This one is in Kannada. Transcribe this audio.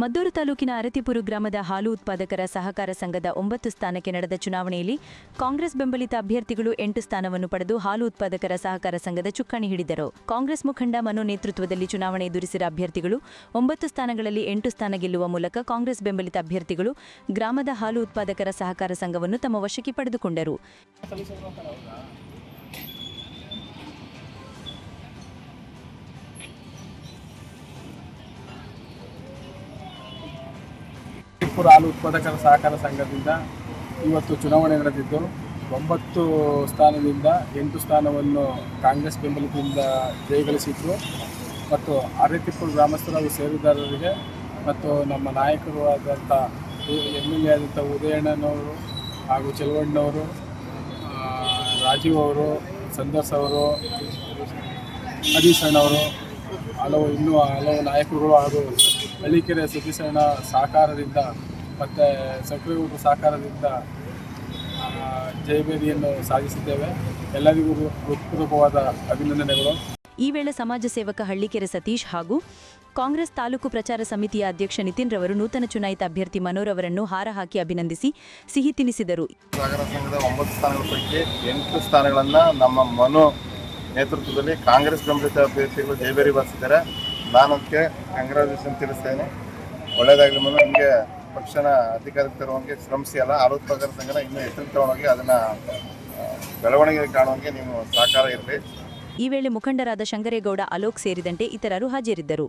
ಮದ್ದೂರು ತಾಲೂಕಿನ ಅರತಿಪುರು ಗ್ರಾಮದ ಹಾಲು ಉತ್ಪಾದಕರ ಸಹಕಾರ ಸಂಘದ ಒಂಬತ್ತು ಸ್ಥಾನಕ್ಕೆ ನಡೆದ ಚುನಾವಣೆಯಲ್ಲಿ ಕಾಂಗ್ರೆಸ್ ಬೆಂಬಲಿತ ಅಭ್ಯರ್ಥಿಗಳು ಎಂಟು ಸ್ಥಾನವನ್ನು ಪಡೆದು ಹಾಲು ಉತ್ಪಾದಕರ ಸಹಕಾರ ಸಂಘದ ಚುಕ್ಕಾಣಿ ಹಿಡಿದರು. ಕಾಂಗ್ರೆಸ್ ಮುಖಂಡ ಮನು ನೇತೃತ್ವದಲ್ಲಿ ಚುನಾವಣೆ ಎದುರಿಸಿದ ಅಭ್ಯರ್ಥಿಗಳು ಒಂಬತ್ತು ಸ್ಥಾನಗಳಲ್ಲಿ ಎಂಟು ಸ್ಥಾನ ಗೆಲ್ಲುವ ಮೂಲಕ ಕಾಂಗ್ರೆಸ್ ಬೆಂಬಲಿತ ಅಭ್ಯರ್ಥಿಗಳು ಗ್ರಾಮದ ಹಾಲು ಉತ್ಪಾದಕರ ಸಹಕಾರ ಸಂಘವನ್ನು ತಮ್ಮ ವಶಕ್ಕೆ ಪಡೆದುಕೊಂಡರು. ಕಿತ್ತೂರು ಹಾಲು ಉತ್ಪಾದಕರ ಸಹಕಾರ ಸಂಘದಿಂದ ಇವತ್ತು ಚುನಾವಣೆ ನಡೆದಿದ್ದು, ಒಂಬತ್ತು ಸ್ಥಾನದಿಂದ ಎಂಟು ಸ್ಥಾನವನ್ನು ಕಾಂಗ್ರೆಸ್ ಬೆಂಬಲದಿಂದ ಜಯಗಳಿಸಿದ್ದು ಮತ್ತು ಅರೆತಿಪ್ಪು ಗ್ರಾಮಸ್ಥರ ಸೇರಿದಾರರಿಗೆ ಮತ್ತು ನಮ್ಮ ನಾಯಕರು ಆದಂಥ ಎಂ ಎಲ್ ಎ ಆದಂಥ ಉದಯಣ್ಣನವರು ಹಾಗೂ ಚೆಲುವಣ್ಣವರು ರಾಜೀವ್ ಅವರು ಸಂದರ್ಸ್ ಅವರು, ಹರೀಶ್ ಅಣ್ಣವರು, ಹಲವು ಇನ್ನೂ ಹಲವು ನಾಯಕರುಗಳು ಹಾಗೂ ಹಳ್ಳಿಕೆರೆ ಸತೀಶಣ್ಣ ಸಹಕಾರದಿಂದ ಮತ್ತು ಸಕ್ರಿಯ ಸಹಕಾರದಿಂದ ಆ, ಜಯಬೇರಿಯನ್ನು ಸಾಧಿಸಿದ್ದೇವೆ. ಎಲ್ಲರಿಗೂ ಹೃತ್ಪೂರ್ವಕವಾದ ಅಭಿನಂದನೆಗಳು. ಈ ವೇಳೆ ಸಮಾಜ ಸೇವಕ ಹಳ್ಳಿಕೆರೆ ಸತೀಶ್ ಹಾಗೂ ಕಾಂಗ್ರೆಸ್ ತಾಲೂಕು ಪ್ರಚಾರ ಸಮಿತಿಯ ಅಧ್ಯಕ್ಷ ನಿತಿನ್ ರವರು ನೂತನ ಚುನಾಯಿತ ಅಭ್ಯರ್ಥಿ ಮನೋರ್ ಅವರನ್ನು ಹಾರ ಹಾಕಿ ಅಭಿನಂದಿಸಿ ಸಿಹಿ ತಿನಿಸಿದರು. ಸಾಗರ ಸಂಘದ ಒಂಬತ್ತು ಸ್ಥಾನಗಳ ಪೈಕಿ ಎಂಟು ಸ್ಥಾನಗಳನ್ನು ನಮ್ಮ ಮನು ನೇತೃತ್ವದಲ್ಲಿ ಕಾಂಗ್ರೆಸ್ ಬೆಂಬಲಿತ ಅಭ್ಯರ್ಥಿಗಳು ಜಯಬೇರಿ ಬಾರಿಸಿದ್ದಾರೆ. ನಾನು ಅದಕ್ಕೆ ತಿಳಿಸ್ತೇನೆ. ಒಳ್ಳೇದಾಗಲಿ ಮನು, ನಿಮಗೆ ಪಕ್ಷನ ಅಧಿಕಾರಕ್ಕೆ ತರುವಂಗೆ ಶ್ರಮಿಸಿ ಅಲ್ಲ ಆಲೋತ್ಪಾದಕರ ಸಂಘನ ಇನ್ನೂ ಎತ್ತರಕ್ಕೆ ತಗೊಂಡೋಗಿ ಅದನ್ನು ಬೆಳವಣಿಗೆ ಕಾಣುವಂಗೆ ನೀವು ಸಹಕಾರ ಇರಲಿ. ಈ ವೇಳೆ ಮುಖಂಡರಾದ ಶಂಕರೇಗೌಡ ಅಲೋಕ್ ಸೇರಿದಂತೆ ಇತರರು ಹಾಜರಿದ್ದರು.